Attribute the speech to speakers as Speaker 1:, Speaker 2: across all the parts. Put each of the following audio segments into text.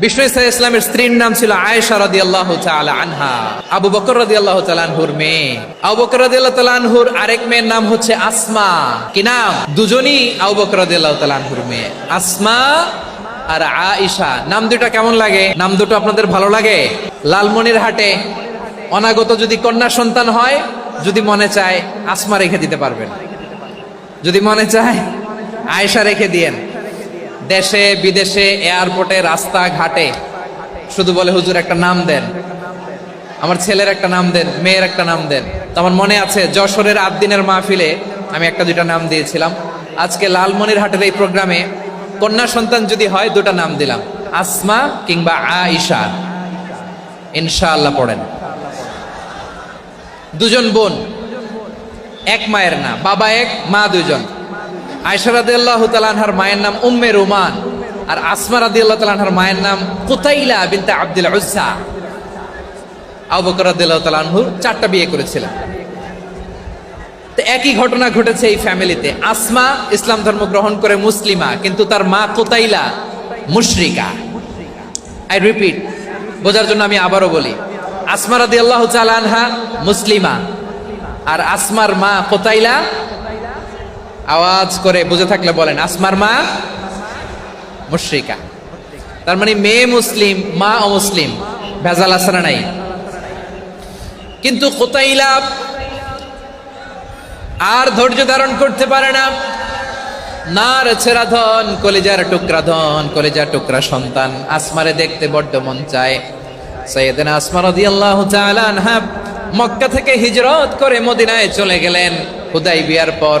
Speaker 1: বিষ্ণু ইসা ইসলামের স্ত্রীর নাম ছিল আয়েশা রাদি আল্লাহ আনহা। আবু বকর রাদি আল্লাহ আনহুর মেয়ে। আবু বকর রাদি আল্লাহ আনহুর আরেক মেয়ের নাম হচ্ছে আসমা। কি নাম? দুজনই আবু বকর রাদি আল্লাহ আনহুর মেয়ে। আসমা আর আয়েশা। নাম দুটা কেমন লাগে? নাম দুটো আপনাদের ভালো লাগে? লালমনির হাটে অনাগত যদি কন্যা সন্তান হয়, যদি মনে চায় আসমা রেখে দিতে পারবেন। যদি মনে চায় আয়েশা রেখে দিয়েন। দেশে, বিদেশে এয়ারপোর্টে রাস্তা ঘাটে শুধু বলে, হুজুর, একটা নাম দেন। আমার ছেলের একটা নাম দেন, মেয়ের একটা নাম দেন। তো আমার মনে আছে, যশোরের আট দিনের মাহফিলে আমি একটা দুইটা নাম দিয়েছিলাম। আজকে লালমনির হাটের এই প্রোগ্রামে কন্যা সন্তান যদি হয়, দুটা নাম দিলাম। আসমা কিংবা আইসা ইনশাআল্লাহ পড়েন। দুজন বোন। এক মায়ের না, বাবা এক, মা দুজন আয়সা রাদিয়াল্লাহু তাআলা মায়ের নাম উম্মে রুমান আর আসমা রাদিয়াল্লাহু তাআলা আনহার মায়ের নাম কুতাইলা বিনতে আব্দুল উজ্জা। আবু বকর রাদিয়াল্লাহু তাআলা চারটা বিয়ে করেছিলেন। তো একই ঘটনা ঘটেছে এই ফ্যামিলিতে। আসমা ইসলাম ধর্ম গ্রহণ করে মুসলিমা, কিন্তু তার মা কোতাইলা মুশরিকা। আই রিপিট বোঝার জন্য আমি আবারও বলি, আসমা রাদিয়াল্লাহু তাআলা আনহা মুসলিমা আর আসমার মা কোতাইলা আওয়াজ করে বুঝে থাকলে বলেন, আসমার মা মুশ্রিকা। তার মানে মেয়ে মুসলিম, মা অমুসলিম, ভেজাল আসারা নাই? কিন্তু কোতাইলা আর ধৈর্য ধারণ করতে পারে না। নার ছেড়া ধন, কলেজার টুকরা ধন, কলেজার টুকরা সন্তান। আসমারে দেখতে বড্ড মন চায়। সৈয়দিন আসমা রাদিয়াল্লাহু তাআলা আনহা মক্কা থেকে হিজরত করে মদিনায় চলে গেলেন। হুদাই বিয়ার পর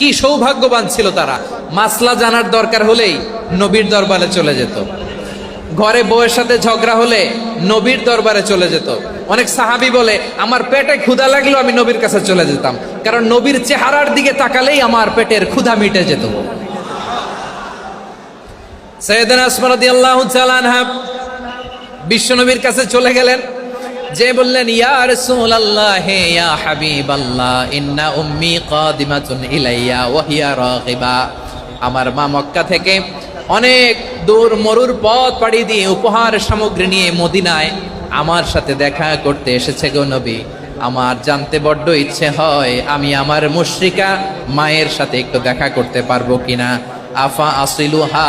Speaker 1: কি সৌভাগ্যবান ছিল তারা। মাসলা জানার দরকার হলেই নবীর দরবারে চলে যেত। ঘরে বউয়ের সাথে ঝগড়া হলে নবীর দরবারে চলে যেত। অনেক সাহাবি বলে, আমার পেটে ক্ষুধা লাগল আমি নবীর কাছে চলে যেতাম। কারণ নবীর চেহারার দিকে তাকালেই আমার পেটের ক্ষুধা মিটে যেত। সৈয়দান আসমারদি আল্লাহ বিশ্বনবীর কাছে চলে গেলেন। যে বললেন, ইয়া রাসূলুল্লাহ, হে ইয়া হাবিবাল্লাহ, ইন্না উম্মি কাদিমাতুন ইলাইয়া ওয়া হিয়া রাগিবা। আমার মা মক্কা থেকে অনেক দূর মরুর পথ পাড়ি দিয়ে উপহার সামগ্রী নিয়ে মদিনায় আমার সাথে দেখা করতে এসেছে গো নবী। আমার জানতে বড্ড ইচ্ছে হয় আমি আমার মুশরিকা মায়ের সাথে একটু দেখা করতে পারব কিনা। আফা আসিলুহা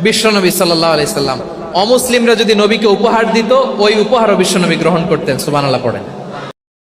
Speaker 1: বিশ্বনবী সাল্লাহ আলাইসাল্লাম অমুসলিমরা যদি নবীকে উপহার দিত, ওই উপহারও বিশ্বনবী গ্রহণ করতেন সুবানাল্লাহ পড়েন।